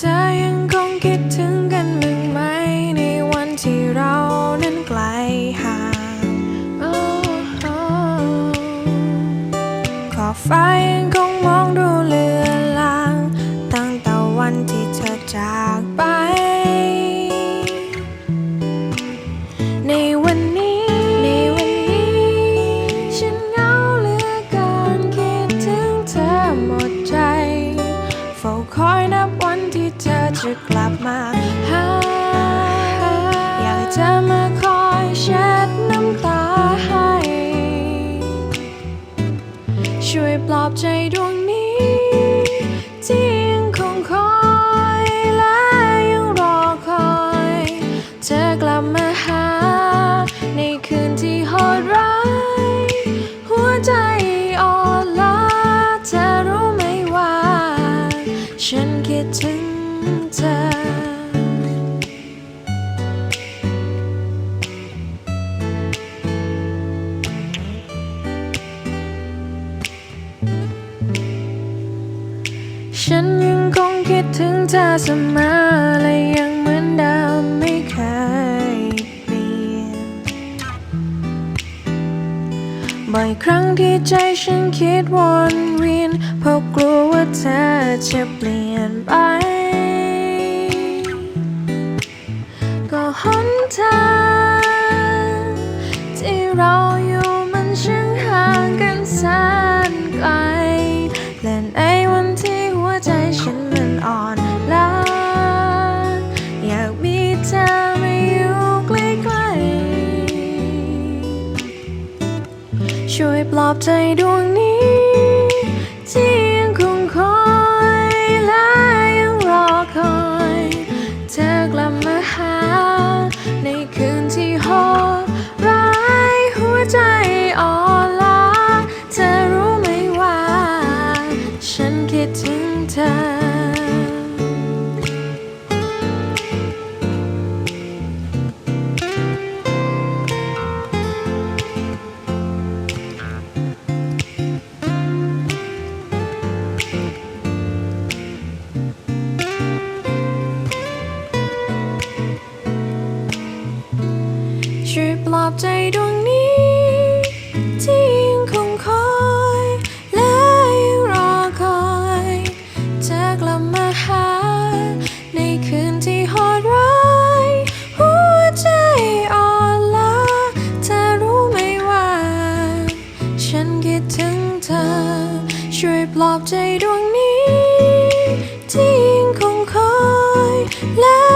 เธอยังคงคิดถึงกันมั้งไหม ในวันที่เรานั้นไกลห่างขอบฟ้ายังคงมองดูเลือ จะกลับมาหาอยากจะมาคอยเช็ดน้ำตาให้ ช่วยปลอบใจดวง เธอ ฉันยังคงคิดถึงเธอเสมอและยังเหมือนเดิมไม่เคยเปลี่ยน บ่อยครั้งที่ใจฉันคิดวนเวียนเพราะกลัวว่าเธอจะเปลี่ยนไป หนทางที่เราอยู่มันช่างห่างกันแสนไกล และในวันที่หัวใจฉันมันอ่อนล้าอยากมีเธอมาอยู่ใกล้ๆช่วยปลอบใจดวงนี้ ฉันคิดถึงเธอ ช่วยปลอบใจดวงนี้ที่ ช่วยปลอบใจดวงนี้ ที่ยังคงคอยและ